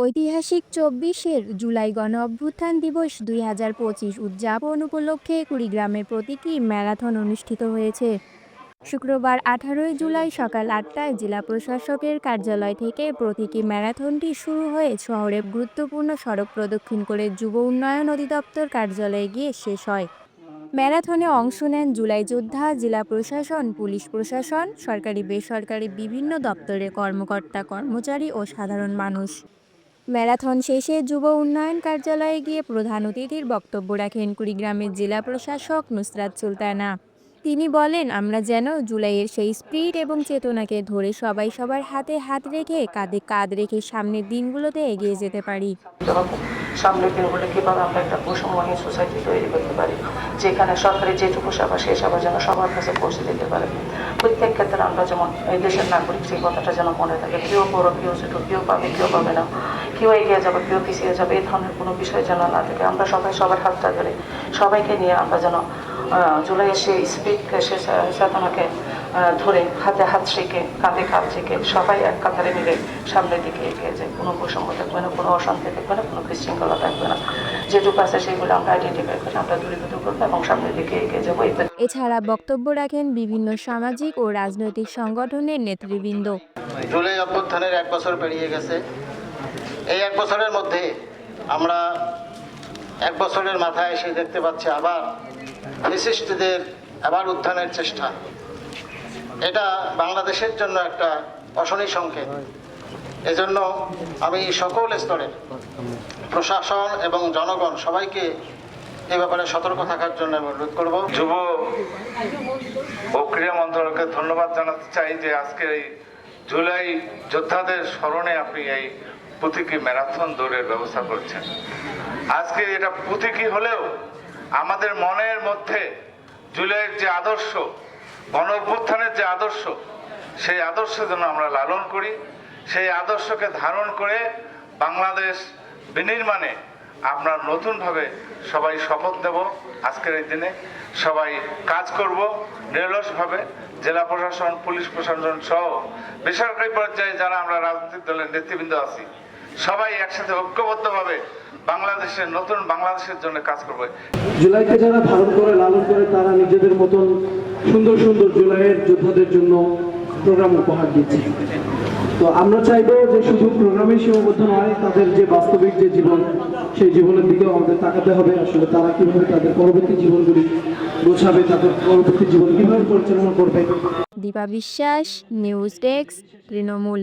ঐতিহাসিক চব্বিশের জুলাই গণ অভ্যুত্থান দিবস দুই হাজার পঁচিশ উদযাপন উপলক্ষে কুড়িগ্রামে প্রতীকী ম্যারাথন অনুষ্ঠিত হয়েছে। শুক্রবার আঠারোই জুলাই সকাল আটটায় জেলা প্রশাসকের কার্যালয় থেকে প্রতীকী ম্যারাথনটি শুরু হয়ে শহরের গুরুত্বপূর্ণ সড়ক প্রদক্ষিণ করে যুব উন্নয়ন অধিদপ্তর কার্যালয়ে গিয়ে শেষ হয়। ম্যারাথনে অংশ নেন জুলাই যোদ্ধা, জেলা প্রশাসন, পুলিশ প্রশাসন, সরকারি, বেসরকারি বিভিন্ন দপ্তরের কর্মকর্তা, কর্মচারী ও সাধারণ মানুষ। ম্যারাথন শেষে যুব উন্নয়ন কার্যালয়ে গিয়ে প্রধান অতিথির বক্তব্য রাখেন কুড়িগ্রামের জেলা প্রশাসক নুসরাত সুলতানা। তিনি বলেন, আমরা যেন জুলাইয়ের সেই স্পিরিট এবং চেতনাকে ধরে সবাই সবার হাতে হাত রেখে কাঁধে কাঁধ রেখে সামনের দিনগুলোতে এগিয়ে যেতে পারি। সামনের দিনগুলো কীভাবে আমরা একটা বৈষম্যহীন সোসাইটি তৈরি করতে পারি, যেখানে সরকারি যেটুকু সেবা, সেই সেবা যেন সবার কাছে পৌঁছে দিতে পারে। ক্ষেত্রে আমরা যেমন এই দেশের নাগরিক, সেই কথাটা যেন মনে থাকে। কেউ বড় কেউ ছোট, কেউ পাবে কেউ পাবে না। কেউ এগিয়ে যাবে, কেউ পিছিয়ে যাবে, এই ধরনের কোনো বিষয় যেন না থাকে। আমরা সবাই সবার হাতটা ধরে সবাইকে নিয়ে আমরা যেন জুলাইয়ের সেই স্পিডকে সে চেতনাকে ধরে হাতে হাত শেখে কাঁধে কাঁধ শেখে সবাই এক কাতারে মিলে সামনের দিকে এগিয়ে যায়। কোনো প্রসঙ্গ থাকবে না, কোনো অশান্তি থাকবে না, কোনো বিশৃঙ্খলা থাকবে না। যেটুকু আছে সেগুলো আমরা আইডেন্টিফাই করে আমরা দূরীভূত করব এবং সামনের দিকে এগিয়ে যাব। এছাড়া বক্তব্য রাখেন বিভিন্ন সামাজিক ও রাজনৈতিক সংগঠনের নেতৃবৃন্দ। জুলাই অভ্যুত্থানের এক বছর পেরিয়ে গেছে। এই এক বছরের মধ্যে আমরা এক বছরের মাথায় এসে দেখতে পাচ্ছি আবার বিশিষ্টদের আবার উত্থানের চেষ্টা। এটা বাংলাদেশের জন্য একটা অশনি সংকেত। এজন্য আমি সকল স্তরের প্রশাসন এবং জনগণ সবাইকে এ ব্যাপারে সতর্ক থাকার জন্য অনুরোধ করব। যুব ও ক্রীড়া মন্ত্রণালয়কে ধন্যবাদ জানাতে চাই যে আজকে এই জুলাই যোদ্ধাদের স্মরণে আপনি এই প্রতীকী ম্যারাথন দৌড়ের ব্যবস্থা করছেন। আজকে এটা প্রতীকী হলেও আমাদের মনের মধ্যে জুলাইয়ের যে আদর্শ গণ যে আদর্শ, সেই আদর্শ যেন আমরা লালন করি। সেই আদর্শকে ধারণ করে বাংলাদেশ বিনির্মাণে আমরা নতুনভাবে সবাই শপথ নেব আজকের এই দিনে। সবাই কাজ করব নিরলসভাবে, জেলা প্রশাসন, পুলিশ প্রশাসন সহ বেসরকারি পর্যায়ে যারা আমরা রাজনৈতিক দলের নেতৃবৃন্দ আছি, সবাই একসাথে ঐক্যবদ্ধভাবে বাংলাদেশের নতুন বাংলাদেশের জন্য কাজ করবে। জুলাইকে যারা ধারণ করে, লালন করে, তারা নিজেদের মতন সুন্দর সুন্দর জুলাইয়ের যোদ্ধাদের জন্য প্রোগ্রাম উপহার দিচ্ছে। তো আমরা চাইব যে শুধু প্রোগ্রামে সীমাবদ্ধ নয়, তাদের যে বাস্তবিক যে জীবন, সেই জীবনের দিকেও আমাদের তাকাতে হবে। আসলে তারা কীভাবে তাদের পরবর্তী জীবনগুলি গোছাবে, তাদের পরবর্তী জীবন কীভাবে পরিচালনা করবে? দীপা বিশ্বাস, নিউজ ডেস্ক, তৃণমূল।